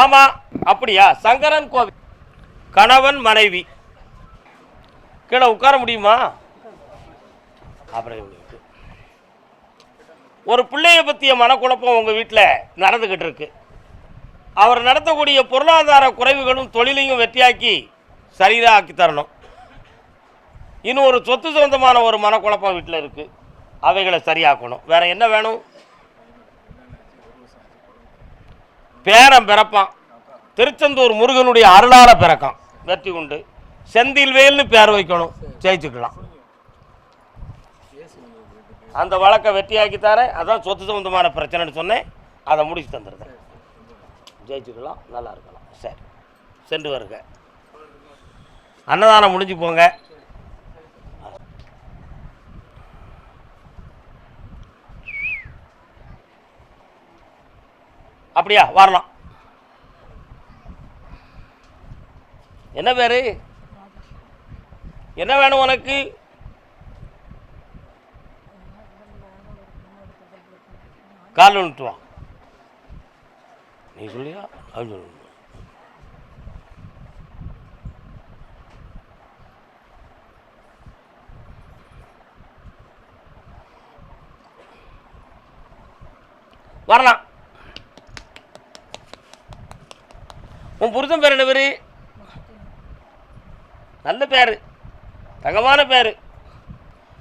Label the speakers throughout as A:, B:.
A: ஆமா அப்படியா? சங்கரன் கோவில். கணவன் மனைவி. கீழே உட்கார முடியுமா? அப்புறம் ஒரு பிள்ளைய பற்றிய மனக்குழப்பம் உங்கள் வீட்டில் நடந்துக்கிட்டு இருக்கு. அவர் நடத்தக்கூடிய பொருளாதார குறைவுகளும் தொழிலையும் வெற்றியாக்கி சரியாக ஆக்கி தரணும். இன்னும் ஒரு சொத்து சொந்தமான ஒரு மனக்குழப்பம் வீட்டில் இருக்குது அவைகளை சரியாக்கணும். வேறு என்ன வேணும்? பேரன் பிறப்பான். திருச்செந்தூர் முருகனுடைய அருளால பிறக்கான். வெற்றி உண்டு. செந்தில் வேல்னு பேர் வைக்கணும். ஜெயிச்சுக்கலாம். அந்த வழக்கை வெற்றியாக்கி தரேன் அதான் சொத்து சம்பந்தமான பிரச்சனைன்னு சொன்னேன். அதை முடிச்சு தந்துடுறேன். ஜெயிச்சுக்கலாம். நல்லா இருக்கலாம். சரி. சென்று வருக. அன்னதானம் முடிஞ்சு போங்க. அப்படியா வரலாம். என்ன பேரு? என்ன வேணும் உனக்கு? கால் விட்டு வா. நீ சொல்லியா? அப்படின்னு சொல்லு வரலாம். உன் புருஷன் பேர் என்ன பேர் நல்ல பேர். தங்கமான பேர்.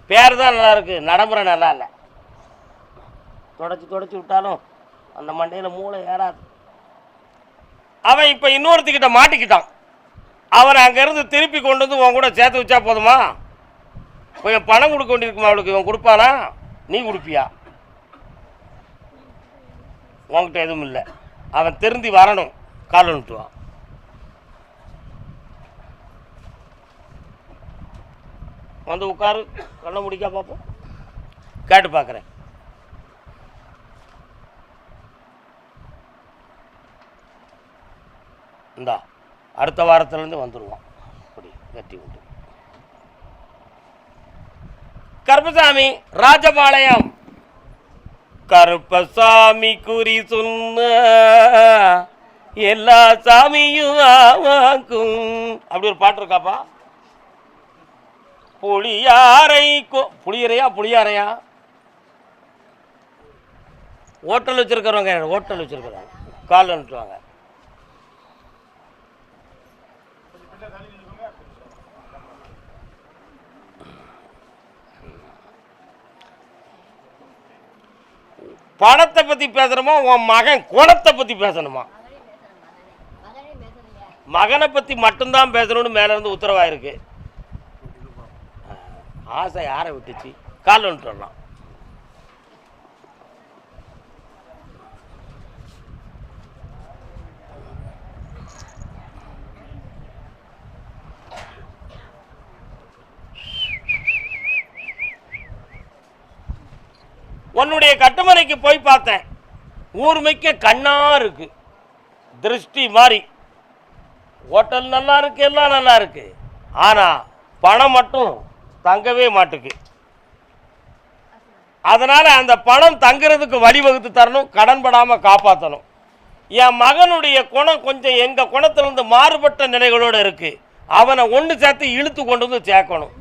A: பேர் தான் நல்லாயிருக்கு நடைமுறை நல்லா இல்லை. தொடச்சி தொடச்சி விட்டாலும் அந்த மண்டையில் மூளை ஏறாது. அவன் இப்போ இன்னொருத்திக்கிட்ட மாட்டிக்கிட்டான். அவனை அங்கேருந்து திருப்பி கொண்டு வந்து உன் கூட சேர்த்து வச்சா போதுமா? கொஞ்சம் பணம் கொடுக்க வேண்டியிருக்குமா அவளுக்கு? இவன் கொடுப்பானா? நீ கொடுப்பியா? உன்கிட்ட எதுவும் இல்லை. அவன் திருந்தி வரணும். கால் விட்டுவான் வந்து உட்காரு கண்ணை முடிக்கா பார்ப்போம். கேட்டு பார்க்குறேன். இந்தா அடுத்த வாரத்துலேருந்து வந்துடுவான் அப்படி கட்டி விட்டு. கருப்பசாமி ராஜபாளையம். கருப்பசாமி குறி சொன்ன எல்லா சாமியும் ஆவாக்கும். அப்படி ஒரு பாட்டு இருக்காப்பா? புளியாரை கோ புளியாரையா? ஹோட்டல் வச்சுருக்கிறவங்க ஹோட்டல் வச்சிருக்கிறவங்க கால் அனுப்பிச்சுவாங்க பணத்தை பற்றி பேசணுமா? உன் மகன் குணத்தை பற்றி பேசணுமா? மகனை பற்றி மட்டும்தான் பேசணும்னு மேலேருந்து உத்தரவாயிருக்கு. ஆசை யாரை விட்டுச்சு. கால் வந்துட்டு வரலாம் உன்னுடைய கட்டுமனைக்கு போய் பார்த்தேன். ஊர்மைக்க கண்ணா இருக்கு. திருஷ்டி மாதிரி ஹோட்டல் நல்லா இருக்கு எல்லாம் நல்லா இருக்கு. ஆனா பணம் மட்டும் தங்கவே மாட்டுக்கு. அதனால் அந்த பணம் தங்குறதுக்கு வழிவகுத்து தரணும் கடன்படாமல் காப்பாற்றணும் என் மகனுடைய குணம் கொஞ்சம் எங்கள் குணத்திலிருந்து மாறுபட்ட நிலைகளோடு இருக்குது அவனை ஒன்று சேர்த்து இழுத்து கொண்டு வந்து சேர்க்கணும்.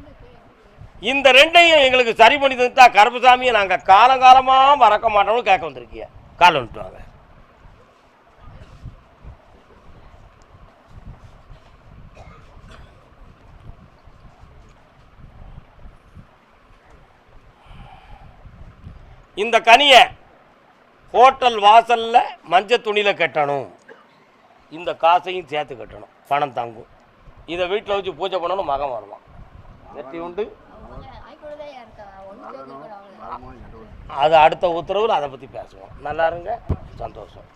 A: இந்த ரெண்டையும் எங்களுக்கு சரி பண்ணி தந்தா கருப்பசாமியை நாங்கள் காலங்காலமாக மறக்க மாட்டோம்னு கேட்க வந்திருக்கீங்க. கால் விட்டுவாங்க இந்த கனியை ஹோட்டல் வாசலில் மஞ்சள் துணியில் கட்டணும். இந்த காசையும் சேர்த்து கட்டணும். பணம் தங்கும். இதை வீட்டில் வச்சு பூஜை பண்ணணும் மகன் வருவான். வெற்றி உண்டு. அது அடுத்த உத்தரவில் அதை பற்றி பேசுவோம். நல்லா இருங்க. சந்தோஷம்.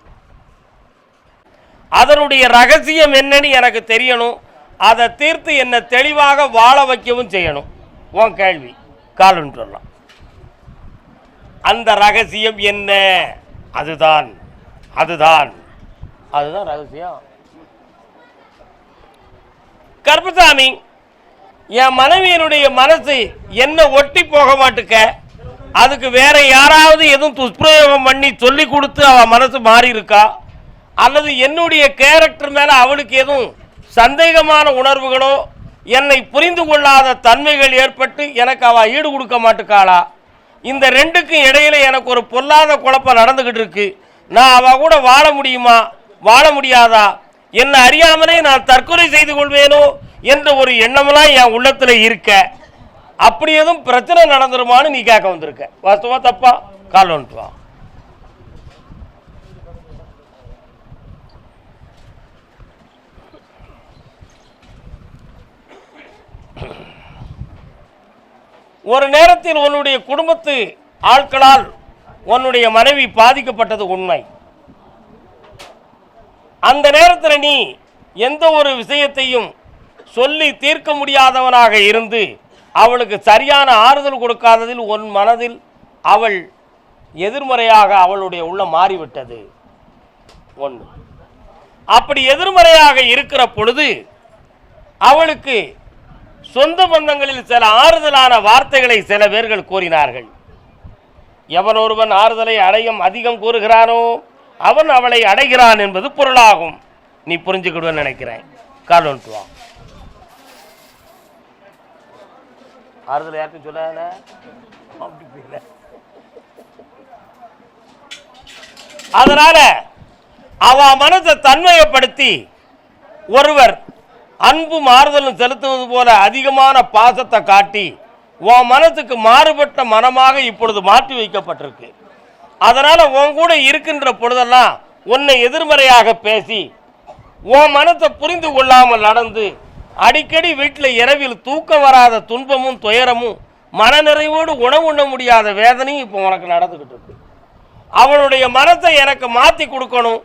A: அதனுடைய ரகசியம் என்னன்னு எனக்கு தெரியணும். அதை தீர்த்து என்னை தெளிவாக வாழ வைக்கவும் செய்யணும். உன் கேள்வி. காலன்னு சொல்லலாம். அந்த ரகசியம் என்ன? அதுதான். அதுதான். அதுதான் ரகசியம். கருப்பசாமி என் மனைவியினுடைய மனசு என்ன ஒட்டி போக மாட்டுக்க? அதுக்கு வேற யாராவது எதுவும் துஷ்பிரயோகம் பண்ணி சொல்லி கொடுத்து அவ மனசு மாறி இருக்கா அல்லது என்னுடைய கேரக்டர் மேலே அவளுக்கு எதுவும் சந்தேகமான உணர்வுகளோ என்னை புரிந்து கொள்ளாத தன்மைகள் ஏற்பட்டு எனக்கு அவள் ஈடு கொடுக்க மாட்டுக்காளா? இந்த ரெண்டுக்கும் இடையில எனக்கு ஒரு பொல்லாத குழப்பம் நடந்துக்கிட்டு இருக்கு. நான் அவ கூட வாழ முடியுமா? வாழ முடியாதா? என்னை அறியாமலே நான் தற்கொலை செய்து கொள்வேனோ என்ற ஒரு எண்ணமெல்லாம் என் உள்ளத்தில் இருக்க. அப்படி எதுவும் பிரச்சனை நடந்துருமான்னு நீ கேட்க வந்திருக்க. வாஸ்தவா தப்பா? கால் வந்துட்டு வா. ஒரு நேரத்தில் உன்னுடைய குடும்பத்து ஆட்களால் உன்னுடைய மனைவி பாதிக்கப்பட்டது உண்மை. அந்த நேரத்தில் நீ எந்த ஒரு விஷயத்தையும் சொல்லி தீர்க்க முடியாதவனாக இருந்து அவளுக்கு சரியான ஆறுதல் கொடுக்காததில் உன் மனதில் அவள் எதிர்மறையாக அவளுடைய உள்ள மாறிவிட்டது. ஒன்று. அப்படி எதிர்மறையாக இருக்கிற பொழுது அவளுக்கு சொந்த பந்தங்களில் சில ஆறுதலான வார்த்தைகளை சில பேர்கள் கூறினார்கள். எவன் ஒருவன் ஆறுதலை அடையும் அதிகம் கூறுகிறானோ அவன் அவளை அடைகிறான் என்பது பொருளாகும். நீ புரிஞ்சுக்கிடுவேன்னு நினைக்கிறேன். கால் ஒன்று வா ஆறுதல் யாருக்கும் சொல்லாத? அதனால அவ மனதை தன்மையப்படுத்தி ஒருவர் அன்பும் ஆறுதலும் செலுத்துவது போல அதிகமான பாசத்தை காட்டி உன் மனசுக்கு மாறுபட்ட மனமாக இப்பொழுது மாற்றி வைக்கப்பட்டிருக்கு. அதனால் உன் கூட இருக்கின்ற பொழுதெல்லாம் உன்னை எதிர்மறையாக பேசி உன் மனத்தை புரிந்து கொள்ளாமல் நடந்து அடிக்கடி வீட்டில் இரவில் தூக்கம் வராத துன்பமும் துயரமும் மனநிறைவோடு உணவு உண்ண முடியாத வேதனையும் இப்போ உனக்கு நடந்துக்கிட்டு இருக்கு. அவளுடைய மனத்தை எனக்கு மாற்றி கொடுக்கணும்.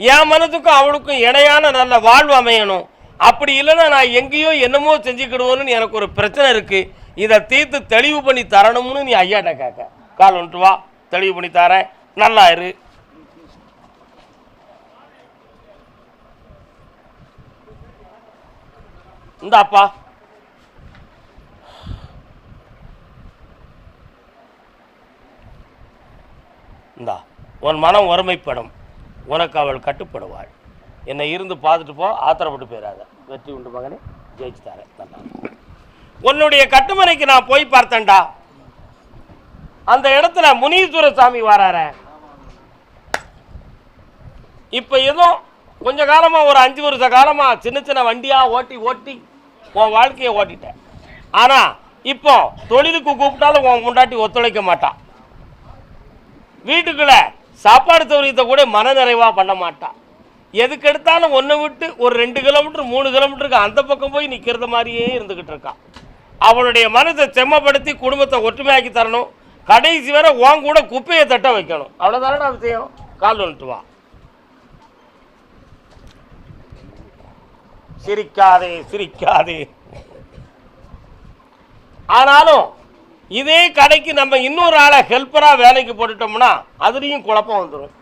A: என் மனதுக்கும் அவளுக்கும் இணையான நல்ல வாழ்வு அமையணும். அப்படி இல்லைன்னா நான் எங்கேயோ என்னமோ செஞ்சுக்கிடுவோன்னு எனக்கு ஒரு பிரச்சனை இருக்குது இதை தீர்த்து தெளிவு பண்ணி தரணும்னு நீ ஐயாட்ட கேட்க. கால் வந்துட்டு வா தெளிவு பண்ணி தரேன். நல்லா இரு. இந்தாப்பா இந்தா உன் மனம் ஒருமைப்படும். உனக்கு அவள் கட்டுப்படுவாள். என்னை இருந்து பார்த்துட்டு போ ஆத்திரப்பட்டு போயிடாத. வெற்றி உண்டு மகனே ஜெயிச்சு தரேன் நல்லா உன்னுடைய கட்டுமனைக்கு நான் போய் பார்த்தேன்டா. அந்த இடத்துல முனீஸ்வர சாமி வராற இப்போ ஏதோ கொஞ்ச காலமாக ஒரு அஞ்சு வருஷ காலமாக சின்ன சின்ன வண்டியாக ஓட்டி ஓட்டி உன் வாழ்க்கையை ஓட்டிட்டேன். ஆனால் இப்போ தொழிலுக்கு கூப்பிட்டாலும் உன் முண்டாட்டி ஒத்துழைக்க மாட்டான். வீட்டுக்குள்ளே சாப்பாடு சௌரியத்தை கூட மனநிறைவாக பண்ண மாட்டான். எதுக்கு எடுத்தாலும் ஒன்றை விட்டு ஒரு ரெண்டு கிலோமீட்டர் மூணு கிலோமீட்டருக்கு அந்த பக்கம் போய் நிற்கிறத மாதிரியே இருந்துக்கிட்டு இருக்கான். அவளுடைய மனதை செம்மப்படுத்தி குடும்பத்தை ஒற்றுமையாக்கி தரணும். கடைசி வரை உன் கூட குப்பையை தட்ட வைக்கணும். அவ்வளோதானடா விஷயம்? கால் வந்துட்டு வா. சிரிக்காதே சிரிக்காதே. ஆனாலும் இதே கடைக்கு நம்ம இன்னொரு ஆளை ஹெல்ப்பராக வேலைக்கு போட்டுட்டோம்னா அதுலேயும் குழப்பம் வந்துடும்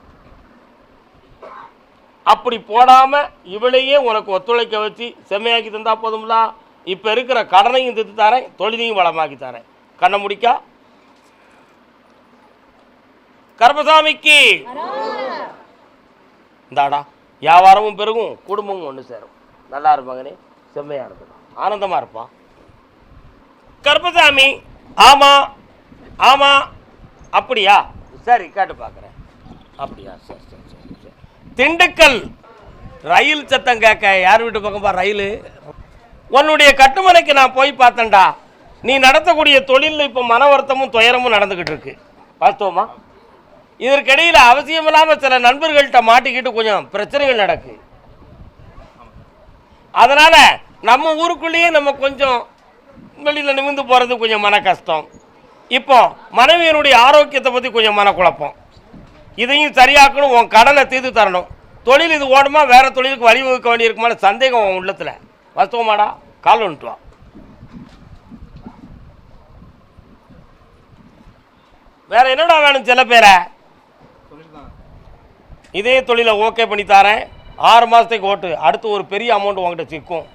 A: அப்படி போடாமல் இவளையே உனக்கு ஒத்துழைக்க வச்சு செம்மையாக்கி தந்தா போதும்ல? இப்போ இருக்கிற கடனையும் திட்டு தரேன் தொழிலையும் வளமாக்கி தரேன் கண்ணை முடிக்கா. கர்மசாமிக்கு இந்தாடா வியாபாரமும் பெருகும் குடும்பமும் ஒன்று சேரும். நல்லா இருப்பாங்கனே செம்மையாக இருக்கும் ஆனந்தமாக இருப்பான் கருப்பசாமி ஆமாம் ஆமாம் அப்படியா? சரி கேட்டு பார்க்குறேன் அப்படியா சரி சரி. திண்டுக்கல் ரயில் சத்தம் கேட்க. யார் வீட்டு பக்கம்பா ரயில்? உன்னுடைய கட்டுமனைக்கு நான் போய் பார்த்தேன்டா. நீ நடத்தக்கூடிய தொழிலில் இப்போ மன வருத்தமும் துயரமும் நடந்துக்கிட்டு இருக்கு. பார்த்தோமா இதற்கிடையில் அவசியமில்லாமல் சில நண்பர்கள்ட்ட மாட்டிக்கிட்டு கொஞ்சம் பிரச்சனைகள் நடக்கு. அதனால் நம்ம ஊருக்குள்ளேயே நம்ம கொஞ்சம் வெளியில் நிமிர்ந்து போகிறது கொஞ்சம் மன கஷ்டம். இப்போ மனைவியனுடைய ஆரோக்கியத்தை பற்றி கொஞ்சம் மனக்குழப்பம். இதையும் சரியாக்கணும் உன் கடனை தீர்த்து தரணும். தொழில் இது ஓடுமா? வேறு தொழிலுக்கு வழிவகுக்க வேண்டியிருக்குமான சந்தேகம் உன் உள்ளத்தில். வாஸ்தவமாடா கால் வந்துட்டு வா. வேற என்னடா வேணும் சில பேரை? இதே தொழிலை ஓகே பண்ணி தரேன். ஆறு மாதத்துக்கு ஓட்டு. அடுத்து ஒரு பெரிய அமௌண்ட் உங்ககிட்ட சிக்கும்.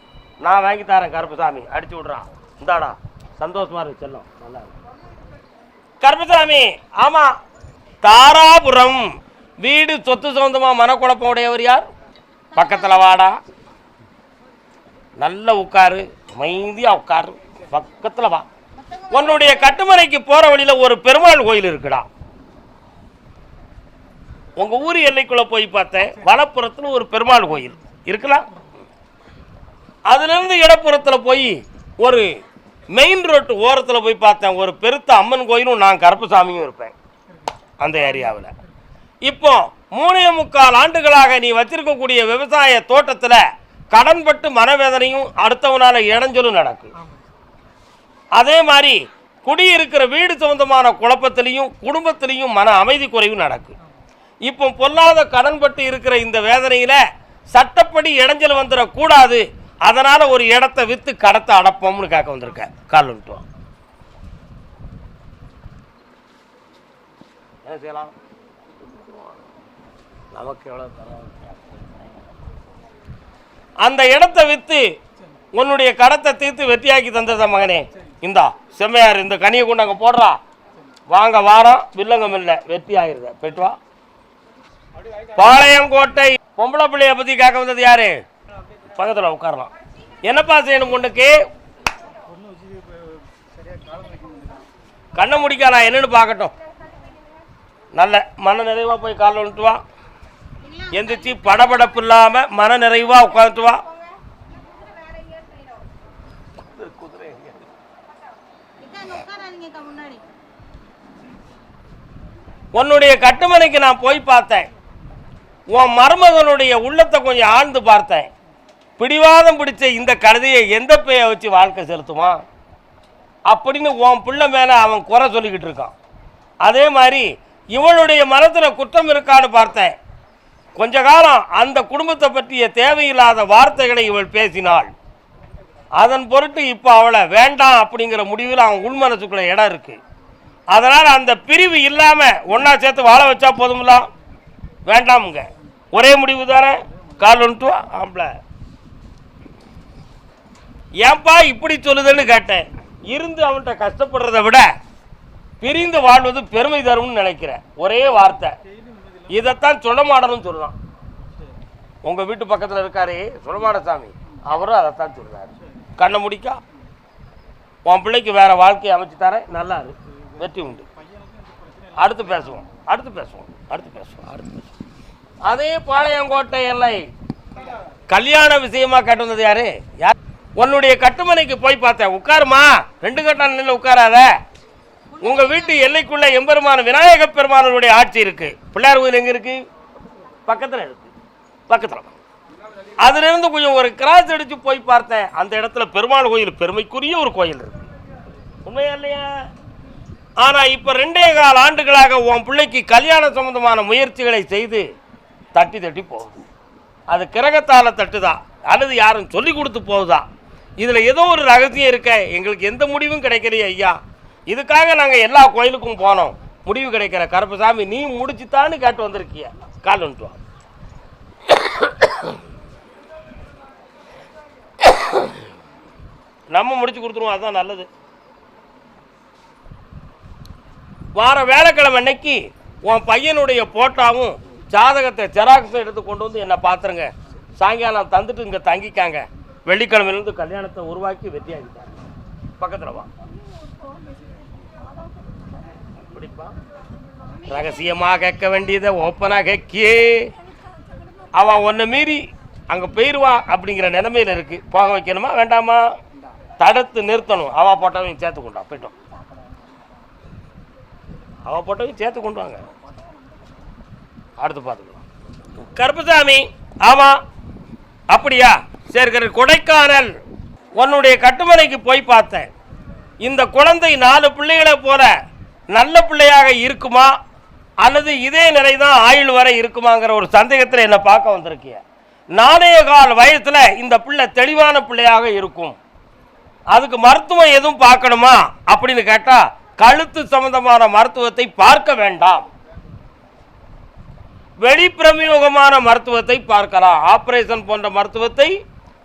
A: நான் வாங்கி தரேன் கருப்பசாமி. அடிச்சு விட்றான். இந்தாடா. சந்தோஷமாக இருக்கு செல்லும். நல்லா இருக்கு கருப்பசாமி ஆமாம் தாராபுரம். வீடு சொத்து சொந்தமாக மனக்குழப்பம் உடையவர் யார்? பக்கத்தில் வாடா. நல்ல உட்காரு அமைதியாக உட்காரு பக்கத்தில் வா. உன்னுடைய கட்டுமனைக்கு போகிற வழியில் ஒரு பெருமாள் கோயில் இருக்குடா. உங்கள் ஊர் எல்லைக்குள்ளே போய் பார்த்தேன். வலப்புறத்தில் ஒரு பெருமாள் கோயில். இருக்கலாம் அதுலேருந்து இடப்புறத்தில் போய் ஒரு மெயின் ரோட்டு ஓரத்தில் போய் பார்த்தேன். ஒரு பெருத்த அம்மன் கோயிலும் நான் கருப்பசாமியும் இருப்பேன். அந்த ஏரியாவில். இப்போ மூணே முக்கால் ஆண்டுகளாக நீ வச்சிருக்கக்கூடிய விவசாய தோட்டத்தில் கடன்பட்டு மனவேதனையும் அடுத்தவனால இடைஞ்சலும் நடக்கும் அதே மாதிரி குடியிருக்கிற வீடு சம்பந்தமான குழப்பத்திலையும் குடும்பத்திலையும் மன அமைதி குறைவும் நடக்கும் இப்போ பொல்லாத கடன்பட்டு இருக்கிற இந்த வேதனையில் சட்டப்படி இடைஞ்சல் வந்துடக்கூடாது. அதனால் ஒரு இடத்த விற்று கடத்தை அடப்போம்னு கேட்க வந்திருக்கேன் கால் விட்டுவோம் என்ன செய்யலாம்? நமக்கு எவ்வளோ அந்த இடத்த விற்று உன்னுடைய கடத்தை தீர்த்து வெற்றியாக்கி தந்ததா மகனே. இந்தா செம்மையார் இந்த கனியை கொண்டு அங்கே போடுறா. வாங்க வாரம். வில்லங்கம் இல்லை. வெற்றி ஆகிருத போயிட்டு வா. பாளையங்கோட்டை பொம்பளை பிள்ளைய பற்றி கேட்க வந்தது யாரு? பக்கத்தில் உட்காரலாம். என்னப்பா செய்யணும் பொண்ணுக்கு? கண்ணை முடிக்கலாம் என்னன்னு பார்க்கட்டும். நல்ல மன நிறைவாக போய் காலில் விட்டுவான் எந்திரிச்சு படபடப்பு இல்லாமல் மன நிறைவாக உட்காந்துட்டு உன்னுடைய கட்டுமனைக்கு நான் போய் பார்த்தேன். உன் மருமகனுடைய உள்ளத்தை கொஞ்சம் ஆழ்ந்து பார்த்தேன். பிடிவாதம் பிடிச்ச இந்த கழுதையை எந்த பேயை வச்சு வாழ்க்கை செலுத்துவான் அப்படின்னு உன் பிள்ளை மேலே அவன் குறை சொல்லிக்கிட்டு இருக்கான். அதே மாதிரி இவளுடைய மனத்தில் குற்றம் இருக்கான்னு பார்த்தேன். கொஞ்ச காலம் அந்த குடும்பத்தை பற்றிய தேவையில்லாத வார்த்தைகளை இவள் பேசினாள். அதன் பொருட்டு இப்போ அவளை வேண்டாம் அப்படிங்கிற முடிவில் அவன் உள்மனசுக்குள்ள இடம் இருக்குது அதனால் அந்த பிரிவு இல்லாமல் ஒன்றா சேர்த்து வாழ வச்சா போதுமில்ல வேண்டாமுங்க. ஒரே முடிவு தானே? கால் ஒன்று ஆம்பளை. ஏன்பா இப்படி சொல்லுதுன்னு கேட்டேன். இருந்து அவன்கிட்ட கஷ்டப்படுறத விட பிரிந்து வாழ்வது பெருமை தரும்னு நினைக்கிறேன். ஒரே வார்த்தை. இதைத்தான் சொல்லமாடணும் சொல்லலாம் உங்கள் வீட்டு பக்கத்தில் இருக்காரே சுடமாடசாமி. அவரும் அதைத்தான் சொல்கிறார் கண்ணை முடிக்கா. உன் பிள்ளைக்கு வேறு வாழ்க்கையை அமைச்சு தரேன். நல்லா இரு வெற்றி உண்டு. அடுத்து பேசுவோம். அடுத்து பேசுவோம். அடுத்து பேசுவோம். அடுத்து பேசுவோம். அதே பாளையங்கோட்டை எல்லை. கல்யாண விஷயமா கேட்டு வந்தது யாரு? யார்? உன்னுடைய கட்டுமனைக்கு போய் பார்த்தேன். உட்காருமா? ரெண்டு கட்டம் நின்று உட்காராத. உங்க வீட்டு எல்லைக்குள்ள எம்பெருமான விநாயக பெருமானுடைய ஆட்சி இருக்கு. பிள்ளையார் கோயில் எங்க இருக்கு? பக்கத்துல இருக்கு. பக்கத்துல. அதுல இருந்து கொஞ்சம் ஒரு கிராஸ் அடிச்சு போய் பார்த்தேன். அந்த இடத்துல பெருமாள் கோயில் பெருமைக்குரிய ஒரு கோயில் இருக்கு. உண்மையா இல்லையா? ஆனா இப்ப ரெண்டே கால் ஆண்டுகளாக உன் பிள்ளைக்கு கல்யாண சம்பந்தமான முயற்சிகளை செய்து தட்டி தட்டி போகுது. அது கிரகத்தால தட்டுதா? அல்லது யாரும் சொல்லி கொடுத்து போகுதா? இதுல ஏதோ ஒரு ரகசியம் இருக்க. எங்களுக்கு எந்த முடிவும் கிடைக்கலையே ஐயா. இதுக்காக நாங்கள் எல்லா கோயிலுக்கும் போனோம். முடிவு கிடைக்கிற கருப்பசாமி நீ முடிச்சுத்தான்னு கேட்டு வந்திருக்கிய. கால் வந்துட்டு வா. நம்ம முடிச்சு கொடுத்துருவோம் அதுதான் நல்லது. வார வேலைக்கிழமை அன்னைக்கு உன் பையனுடைய போட்டாவும் ஜாதகத்தை ஜெராக்ஸும் எடுத்து கொண்டு வந்து என்னை பார்த்துருங்க சாயங்காலம் தந்துட்டு இங்கே தங்கிக்காங்க. வெள்ளிக்கிழமையிலேருந்து கல்யாணத்தை உருவாக்கி வெற்றியாகிட்டாங்க பக்கத்தில் வா. ரகசியமாக கேட்க வேண்டியதை ஓப்பனாக கேட்கியே. அவன் ஒன்றை மீறி அங்கே போயிடுவா அப்படிங்கிற நிலைமையில் இருக்கு. போக வைக்கணுமா வேண்டாமா? தடுத்து நிறுத்தணும். அவ போட்டவங்க சேர்த்து கொண்டா போயிட்டோம். அவ போட்டவங்க சேர்த்து கொண்டு வாங்க. அடுத்து பார்த்துக்கலாம். கருப்புசாமி ஆமாம் அப்படியா? சரி சரி கொடைக்கானல் உன்னுடைய கட்டுமனைக்கு போய் பார்த்தேன். இந்த குழந்தை நாலு பிள்ளைகளை போல நல்ல பிள்ளையாக இருக்குமா? அல்லது இதே நிலை தான் ஆயுள் வரை இருக்குமாங்கிற ஒரு சந்தேகத்தில் என்னை பார்க்க வந்திருக்கிய. நாணய கால வயசில் இந்த பிள்ளை தெளிவான பிள்ளையாக இருக்கும். அதுக்கு மருத்துவம் எதுவும் பார்க்கணுமா? அப்படின்னு கேட்டால் கழுத்து சம்பந்தமான மருத்துவத்தை பார்க்க வேண்டாம். வெளிப்பிரமியோகமான மருத்துவத்தை பார்க்கலாம். ஆபரேஷன் போன்ற மருத்துவத்தை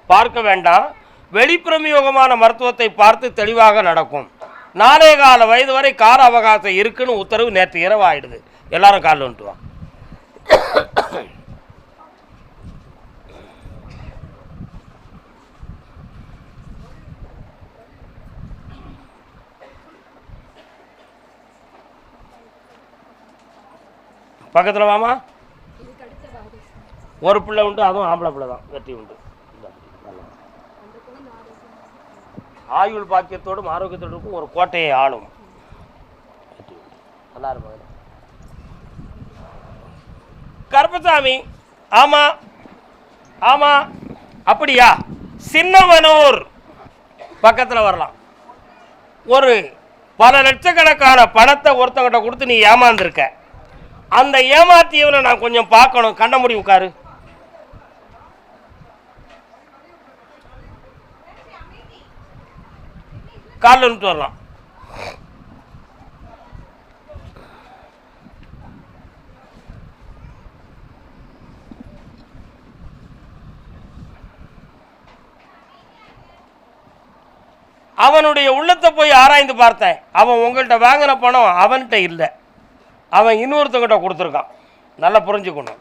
A: பார்க்க வேண்டாம். வெளிப்பிரமியோகமான மருத்துவத்தை பார்த்து தெளிவாக நடக்கும். நாலே கால வயது வரை கால அவகாசம் இருக்குன்னு உத்தரவு நேற்று இரவு ஆயிடுது எல்லாரும் காலில் வந்துட்டுவான் பக்கத்தில் வாமா. ஒரு பிள்ளை உண்டு அதுவும் ஆம்பளை பிள்ளை தான் வெற்றி உண்டு. ஆயுள் பாக்கியத்தோடும் ஆரோக்கியத்தோடும் ஒரு கோட்டையை ஆளும். நல்லா இருக்கும் கருப்பசாமி ஆமா ஆமா அப்படியா? சின்னவனூர் பக்கத்தில் வரலாம். ஒரு பல லட்சக்கணக்கான பணத்தை ஒருத்தங்கிட்ட கொடுத்து நீ ஏமாந்துருக்க. அந்த ஏமாத்தியவனை நான் கொஞ்சம் பார்க்கணும். கண்ண முடி உட்காரு. காலில் விட்டு வரலாம். அவனுடைய உள்ளத்தை போய் ஆராய்ந்து பார்த்தேன். அவன் உங்கள்கிட்ட வாங்கின பணம் அவன்கிட்ட இல்லை. அவன் இன்னொருத்தங்கிட்ட கொடுத்துருக்கான். நல்லா புரிஞ்சுக்கணும்.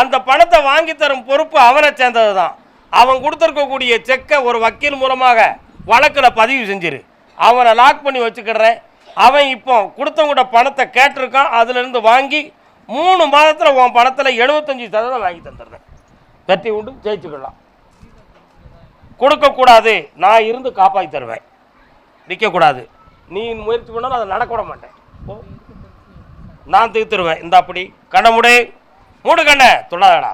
A: அந்த பணத்தை வாங்கி தரும் பொறுப்பு அவனை சேர்ந்தது தான் அவன் கொடுத்துருக்கக்கூடிய செக்கை ஒரு வக்கீல் மூலமாக வழக்கில் பதிவு செஞ்சிரு. அவனை லாக் பண்ணி வச்சுக்கிடுறேன். அவன் இப்போ கொடுத்தவங்கள்ட்ட பணத்தை கேட்டிருக்கான். அதுலேருந்து வாங்கி மூணு மாதத்தில் உன் பணத்தில் எழுபத்தஞ்சி சதவீதம் வாங்கி தந்துடுறேன். வெற்றி உண்டு ஜெயிச்சுக்கலாம். கொடுக்கக்கூடாது நான் இருந்து காப்பாற்றி தருவேன். நிற்கக்கூடாது நீ முயற்சி பண்ணாலும் அதை நடக்க விட மாட்டேன். நான் தீர்த்துருவேன். இந்த அப்படி. கண்ண முடி. மூடு கண்ண. தொடாதடா.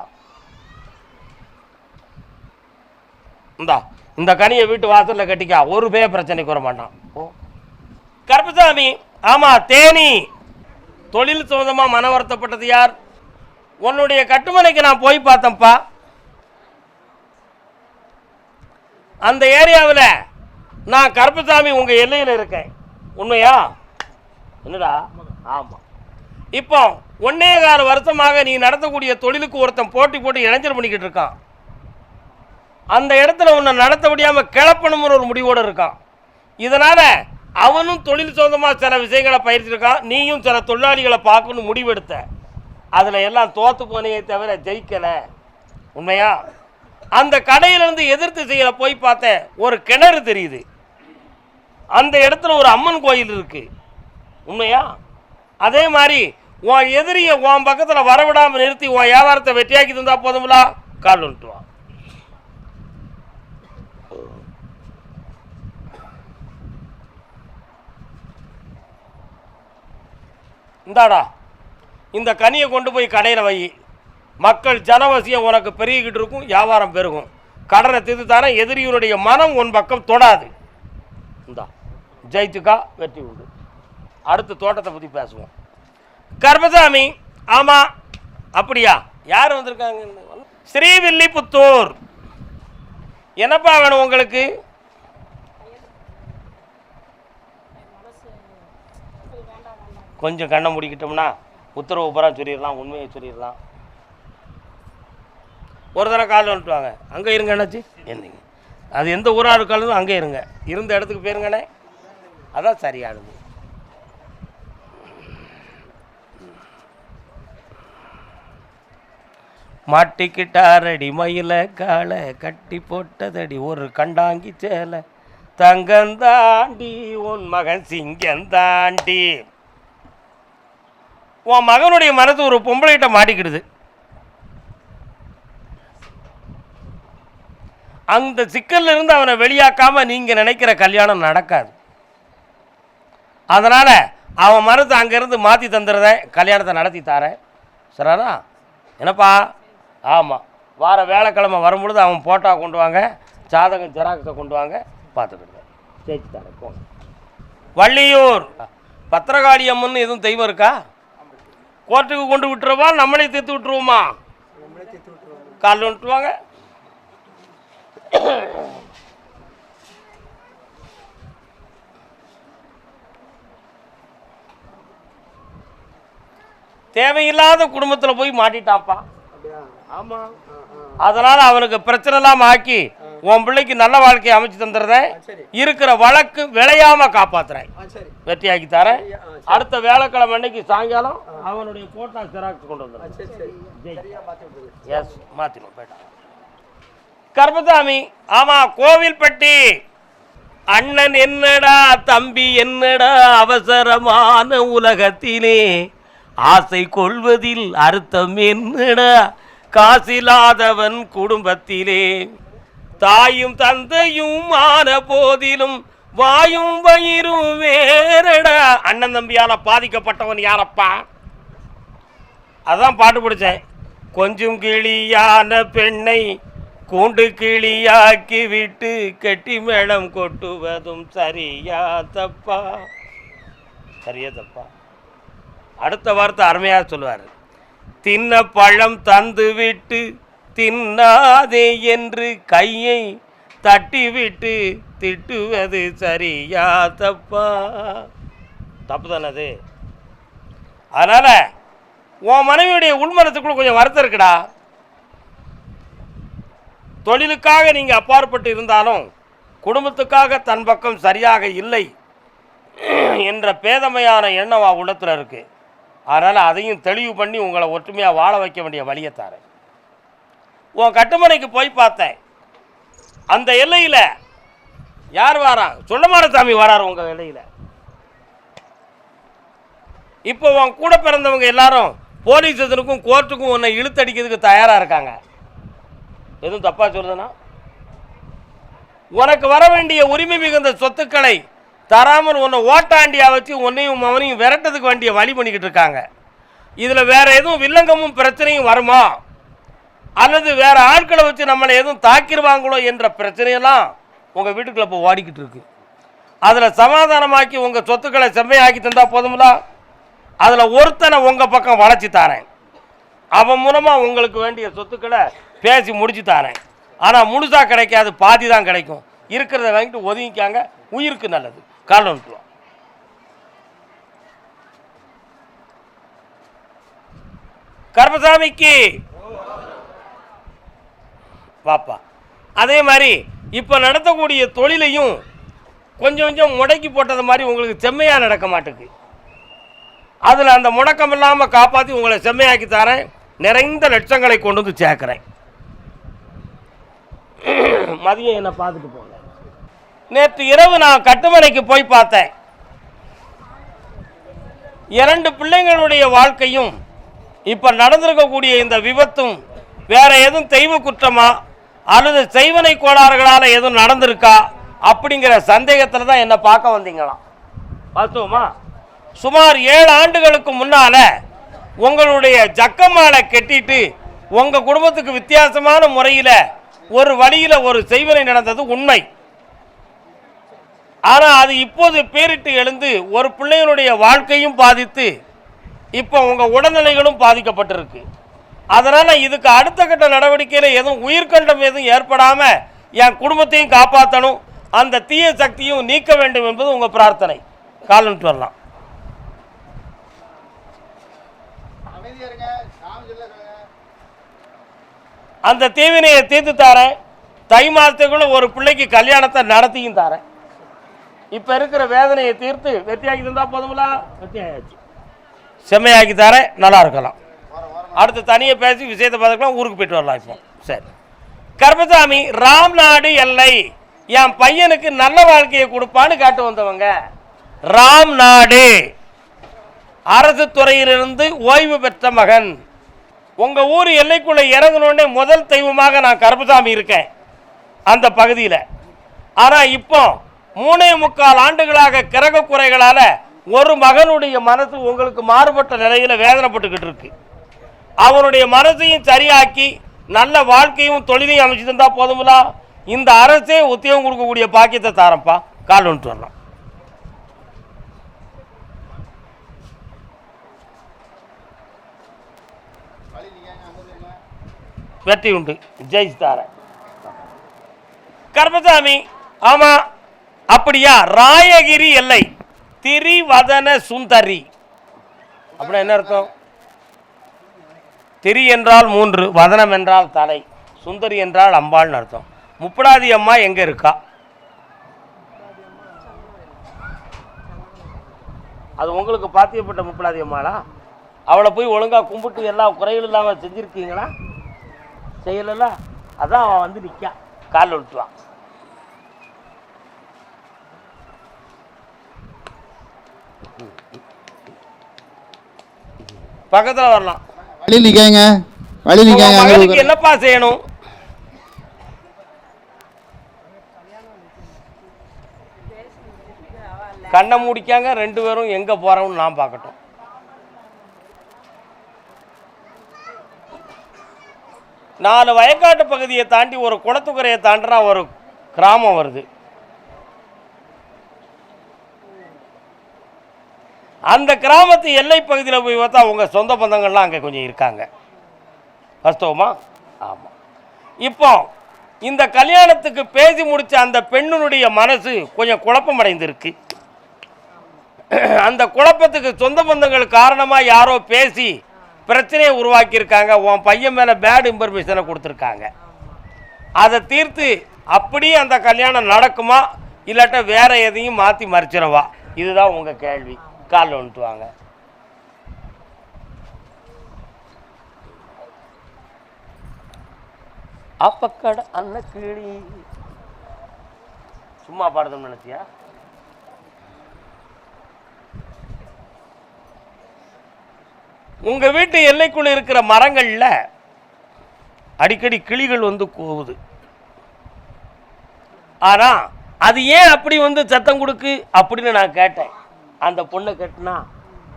A: இந்தா. இந்த கனியை வீட்டு வாசலில் கட்டிக்கா ஒரு பே பிரச்சனைக்கு வர மாட்டான். ஓ. கருப்பசாமி ஆமாம் தேனி. தொழில் சொந்தமாக மன வருத்தப்பட்டது யார்? உன்னுடைய கட்டுமனைக்கு நான் போய் பார்த்தேன்ப்பா. அந்த ஏரியாவில் நான் கருப்பசாமி உங்கள் எல்லையில் இருக்கேன். உண்மையா? என்னடா? ஆமாம் இப்போ ஒன்னே கால வருஷமாக நீ நடத்தக்கூடிய தொழிலுக்கு ஒருத்தன் போட்டி போட்டு இளைஞர் பண்ணிக்கிட்டு இருக்கான். அந்த இடத்துல உன்னை நடத்த முடியாமல் கிளப்பணும்னு ஒரு முடிவோடு இருக்கான். இதனால் அவனும் தொழில் சொந்தமாக சில விஷயங்களை பயிற்சிருக்கான். நீயும் சில தொழிலாளிகளை பார்க்கணும் முடிவெடுத்த. அதில் எல்லாம் தோத்து போனே தவிர ஜெயிக்கலை. உண்மையா? அந்த கடையிலேருந்து எதிர்த்து செய்யல போய் பார்த்தேன் ஒரு கிணறு தெரியுது. அந்த இடத்துல ஒரு அம்மன் கோயில் இருக்குது உண்மையா? அதே மாதிரி உன் எதிரியை உன் பக்கத்தில் வரவிடாமல் நிறுத்தி உன் வியாபாரத்தை வெட்டியாக்கி தந்தால் போதும்லா? கால் வந்துட்டு வா இந்தாடா இந்த கனியை கொண்டு போய் கடையில் வை. மக்கள் ஜனவசியம் உனக்கு பெருகிக்கிட்டு இருக்கும் வியாபாரம் பெருகும். கடனை தீர்த்து தரேன் எதிரியுடைய மனம் உன் பக்கம் தொடாது. இந்தா ஜெயித்துக்கா வெற்றி உண்டு. அடுத்து தோட்டத்தை பற்றி பேசுவோம். கர்மசாமி ஆமாம் அப்படியா? யார் வந்திருக்காங்க? ஸ்ரீவில்லிபுத்தூர். என்னப்பா வேணும் உங்களுக்கு? கொஞ்சம் கண்ணை முடிக்கிட்டோம்னா உத்தரவு பூரா சொல்லிடலாம் உண்மையை சொல்லிடலாம். ஒரு தடவை காலில் வந்துட்டு வாங்க. அங்கே இருங்க என்னாச்சு என்னங்க? அது எந்த ஊராக இருக்காலும் அங்கே இருங்க. இருந்த இடத்துக்கு போயிருங்கண்ணே. அதான் சரியானது. மாட்டிக்கிட்டாரடி மயில காலை கட்டி போட்டதடி ஒரு கண்டாங்கி சேலை. தங்கந்தாண்டி உன் மகன் சிங்கந்தாண்டி. உன் மகனுடைய மனது ஒரு பொம்பளைகிட்ட மாட்டிக்கிடுது. அந்த சிக்கல்ல இருந்து அவனை வெளியாக்காமல் நீங்கள் நினைக்கிற கல்யாணம் நடக்காது. அதனால் அவன் மனத்தை அங்கேருந்து மாற்றி தந்துடுறேன் கல்யாணத்தை நடத்தி தாரேன். சரிடா என்னப்பா? ஆமாம் வார வேலைக்கிழமை வரும்பொழுது அவன் போட்டோ கொண்டு வாங்க ஜாதகம் ஜெராக்ஸை கொண்டு வாங்க பார்த்துக்கிடுங்க ஜெயிச்சு தரேன் போங்க. வள்ளியூர். பத்திரகாளி அம்மன் எதுவும் தெய்வம் இருக்கா? கோர்ட்டுக்கு கொண்டு விட்டுருவா நம்மளே தீர்த்து விட்டுருவோமா? காலில் விட்டுருவாங்க தேவையில்லாத குடும்பத்தில் போய் மாட்டிட்டான்ப்பா. ஆமாம் அதனால் அவனுக்கு பிரச்சனை இல்லாமல் ஆக்கி உன் பிள்ளைக்கு நல்ல வாழ்க்கையை அமைச்சு தந்துடுறேன் இருக்கிற வழக்கு விளையாம காப்பாத்துறேன். வெற்றியாக்கி தரேன். அடுத்த வேலைக்கிழமை அன்னைக்கு சாயங்காலம் அவனுடைய போட்டா ஜெராக்ஸ் கொண்டு வந்துடுறேன் மாற்றிடும் போயிட்டான். கர்மசாமி ஆமாம் கோவில்பட்டி. அண்ணன் என்னடா தம்பி என்னடா அவசரமான உலகத்திலே? ஆசை கொள்வதில் அர்த்தம் என்னடா? காசில்லாதவன் குடும்பத்திலே. தாயும் தந்தையும் ஆன போதிலும் வாயும் வயிறும் வேறடா. அண்ணன் தம்பியால பாதிக்கப்பட்டவன் யாரப்பா? அதான் பாட்டு பிடிச்சேன். கொஞ்சம் கிளியான பெண்ணை கூண்டு கிளியாக்கி விட்டு கெட்டி மேளம் கொட்டுவதும் சரியா தப்பா சரியா தப்பா அடுத்த வார்த்தை அருமையாக சொல்லுவார். தின்ன பழம் தந்து விட்டு தின்னாதே என்று கையை தட்டிவிட்டு திட்டுவது சரியா தப்பா தப்பு தானே அது அதனால் உன் மனைவியுடைய உள்மனத்துக்குள்ள கொஞ்சம் வருத்தம் இருக்குடா. தொழிலுக்காக நீங்கள் அப்பாற்பட்டு இருந்தாலும் குடும்பத்துக்காக தன் பக்கம் சரியாக இல்லை என்ற பேதமையான எண்ணம் உள்ளத்தில் இருக்குது அதனால் அதையும் தெளிவு பண்ணி உங்களை ஒற்றுமையாக வாழ வைக்க வேண்டிய வழியை தாரேன். உன் கட்டுமனைக்கு போய் பார்த்தேன். அந்த எல்லையில் யார் வாரான் சொல்லமான சாமி வரார் உங்கள் எல்லையில். இப்போ உன் கூட பிறந்தவங்க எல்லாரும் போலீஸ் இதனுக்கும் கோர்ட்டுக்கும் உன்னை இழுத்தடிக்கிறதுக்கு தயாராக இருக்காங்க. எதுவும் தப்பாக சொல்லுதுன்னா உனக்கு வர வேண்டிய உரிமை மிகுந்த சொத்துக்களை தராமல் உன்னை ஓட்டாண்டியா வச்சு உன்னையும் அவனையும் விரட்டதுக்கு வேண்டிய வழி பண்ணிக்கிட்டு இருக்காங்க. இதில் வேற எதுவும் வில்லங்கமும் பிரச்சனையும் வருமா? அல்லது வேற ஆட்களை வச்சு நம்மளை எதுவும் தாக்கிடுவாங்களோ என்ற பிரச்சனையெல்லாம் உங்கள் வீட்டுக்குள்ள இப்போ ஓடிக்கிட்டு இருக்கு. அதில் சமாதானமாக்கி உங்கள் சொத்துக்களை செம்மையாக்கி தந்தா போதுங்களா அதில் ஒருத்தனை உங்கள் பக்கம் வளைச்சி தாரேன். அவன் மூலமாக உங்களுக்கு வேண்டிய சொத்துக்களை பேசி முடிச்சு தாரேன். ஆனால் முழுசாக கிடைக்காது பாதி தான் கிடைக்கும். இருக்கிறத வாங்கிட்டு ஒதுங்கிக்காங்க உயிருக்கு நல்லது. காலம் விட்டுருவோம் கர்மசாமிக்கு வாப்பா. அதே மாதிரி இப்போ நடத்தக்கூடிய தொழிலையும் கொஞ்சம் கொஞ்சம் முடக்கி போட்டது மாதிரி உங்களுக்கு செம்மையாக நடக்க மாட்டேங்கு அதில் அந்த முடக்கம் இல்லாமல் காப்பாற்றி உங்களை செம்மையாக்கி தரேன். நிறைந்த லட்சங்களை கொண்டு வந்து சேர்க்குறேன். மதியம் என்னை பார்த்துட்டு போங்க. நேற்று இரவு நான் கட்டுமனைக்கு போய் பார்த்தேன். இரண்டு பிள்ளைங்களுடைய வாழ்க்கையும் இப்போ நடந்திருக்கக்கூடிய இந்த விபத்தும் வேற எதுவும் தெய்வ குற்றமாக அல்லது செய்வனை கோளாறுகளால் எதுவும் நடந்திருக்கா? அப்படிங்கிற சந்தேகத்தில் தான் என்னை பார்க்க வந்தீங்களாம். பார்த்துவோமா சுமார் ஏழு ஆண்டுகளுக்கு முன்னால உங்களுடைய ஜக்கமாலை கட்டிட்டு உங்க குடும்பத்துக்கு வித்தியாசமான முறையில் ஒரு வழியில் ஒரு செய்வனை நடந்தது உண்மை. ஆனால் அது இப்போது பேரிட்டு எழுந்து ஒரு பிள்ளைகளுடைய வாழ்க்கையும் பாதித்து இப்போ உங்கள் உடல்நிலைகளும் பாதிக்கப்பட்டிருக்கு. அதனால் இதுக்கு அடுத்த கட்ட நடவடிக்கையில் எதுவும் உயிர்கண்டம் எதுவும் ஏற்படாமல் என் குடும்பத்தையும் காப்பாற்றணும் அந்த தீய சக்தியும் நீக்க வேண்டும் என்பது உங்கள் பிரார்த்தனை. காலன்ட்டு வரலாம். அந்த தீவினையை தீர்த்து தாரேன். தை மாதத்துக்குள்ள ஒரு பிள்ளைக்கு கல்யாணத்தை நடத்தியும் தாரேன். இப்போ இருக்கிற வேதனையை தீர்த்து வெற்றியாக்கி தந்தா போதுங்களா வெற்றியாச்சு செம்மையாக்கி தரேன். நல்லா இருக்கலாம். அடுத்து தனியாக பேசி விஷயத்தை பார்த்துக்கலாம் ஊருக்கு போயிட்டு வரலாம் இப்போ. சரி. கர்மசாமி ராம்நாடு எல்லை. என் பையனுக்கு நல்ல வாழ்க்கையை கொடுப்பான்னு காட்டு வந்தவங்க. ராம்நாடு அரசு துறையிலிருந்து ஓய்வு பெற்ற மகன். உங்கள் ஊர் எல்லைக்குள்ளே இறங்கினோடனே முதல் தெய்வமாக நான் கருப்பசாமி இருக்கேன். அந்த பகுதியில். ஆனால் இப்போ மூணே முக்கால் ஆண்டுகளாக கிரக குறைகளால் ஒரு மகனுடைய மனசு உங்களுக்கு மாறுபட்ட நிலையில் வேதனைப்பட்டுக்கிட்டு இருக்குது அவனுடைய மனசையும் சரியாக்கி நல்ல வாழ்க்கையும் தொழிலையும் அமைச்சு தந்தால் போதுங்களா இந்த அரசே உத்தியோகம் கொடுக்கக்கூடிய பாக்கியத்தை தாரப்பா கால் ஒன்று வரலாம். வெற்றி உண்டு. ஜெயிச்சுத்தாரேன் கர்மசாமி ஆமா அப்படியா? ராயகிரி எல்லை. திரிவதன சுந்தரி. அப்படின்னா என்ன அர்த்தம்? திரி என்றால் மூன்று வதனம் என்றால் தலை சுந்தரி என்றால் அம்பாள்னு அர்த்தம். முப்படாதி அம்மா எங்கே இருக்கா? அது உங்களுக்கு பாத்தியப்பட்ட முப்படாதி அம்மாளா அவளை போய் ஒழுங்கா கும்பிட்டு எல்லா குறைகள் இல்லாமல் செஞ்சுருக்கீங்களா? செய்யலைல்ல? அதான் அவன் வந்து நிற்கா கால் விட்டுவான் பக்கத்தில் வரலாம்.
B: வழி நிற்காங்க வழி
A: மகனுக்கு என்னப்பா செய்யணும்? கண்ணை மூடிக்காங்க ரெண்டு பேரும் எங்க போறோம்னு நான் பார்க்கட்டும். நாலு வயக்காட்டு பகுதியை தாண்டி ஒரு குளத்துக்கரையை தாண்டினா ஒரு கிராமம் வருது. அந்த கிராமத்து எல்லை பகுதியில் போய் பார்த்தா அவங்க சொந்த பந்தங்கள்லாம் அங்கே கொஞ்சம் இருக்காங்க. வாஸ்தவமா? ஆமாம் இப்போ இந்த கல்யாணத்துக்கு பேசி முடிச்ச அந்த பெண்ணினுடைய மனசு கொஞ்சம் குழப்பமடைந்திருக்கு. அந்த குழப்பத்துக்கு சொந்த பந்தங்கள் காரணமாக யாரோ பேசி பிரச்சனையை உருவாக்கியிருக்காங்க. உன் பையன் மேலே பேட் இன்ஃபர்மேஷனை கொடுத்துருக்காங்க. அதை தீர்த்து அப்படியே அந்த கல்யாணம் நடக்குமா? இல்லாட்ட வேற எதையும் மாற்றி மறைச்சிடவா? இதுதான் உங்கள் கேள்வி. காலில் வந்துட்டு வாங்க அப்பக்கட அன்ன கிளி சும்மா பாடுதோம்னு நினைச்சியா? உங்க வீட்டு எல்லைக்குள்ள இருக்கிற மரங்கள்ல அடிக்கடி கிளிகள் வந்து கூவுது. ஆனா அது ஏன் அப்படி வந்து சத்தம் கொடுக்கு? அப்படின்னு நான் கேட்டேன். அந்த பொண்ணை கட்டினா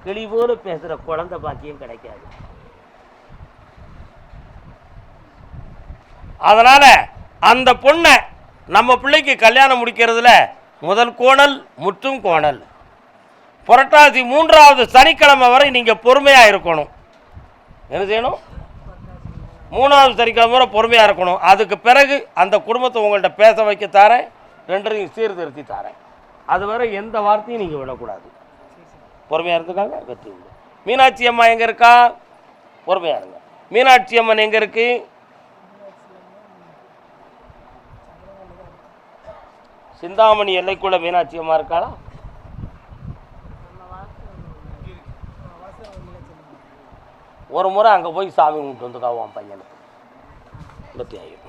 A: கிளி போல பேசுற குழந்தை பாக்கியம் கிடைக்காது. அதனால் அந்த பொண்ணை நம்ம பிள்ளைக்கு கல்யாணம் முடிக்கிறதுல முதல் கோணல் முற்றும் கோணல். புரட்டாசி மூன்றாவது சனிக்கிழமை வரை நீங்கள் பொறுமையாக இருக்கணும். என்ன செய்யணும்? மூணாவது சனிக்கிழமை வரை பொறுமையாக இருக்கணும். அதுக்கு பிறகு அந்த குடும்பத்தை உங்கள்கிட்ட பேச வைக்க தாரேன். ரெண்டரையும் சீர்திருத்தி தாரேன். அது வரை எந்த வார்த்தையும் நீங்க விடக்கூடாது. பொறுமையா இருந்துக்காங்க வெற்றி உண்டு மீனாட்சி அம்மா எங்க இருக்கா? பொறுமையா இருங்க. மீனாட்சி அம்மன் எங்க இருக்கு? சிந்தாமணி எல்லைக்குள்ள மீனாட்சி அம்மா இருக்காளா? ஒரு முறை அங்கே போய் சாமி கும்பிட்டு வந்துக்காவான் பையனுக்கு. ஆகிடும்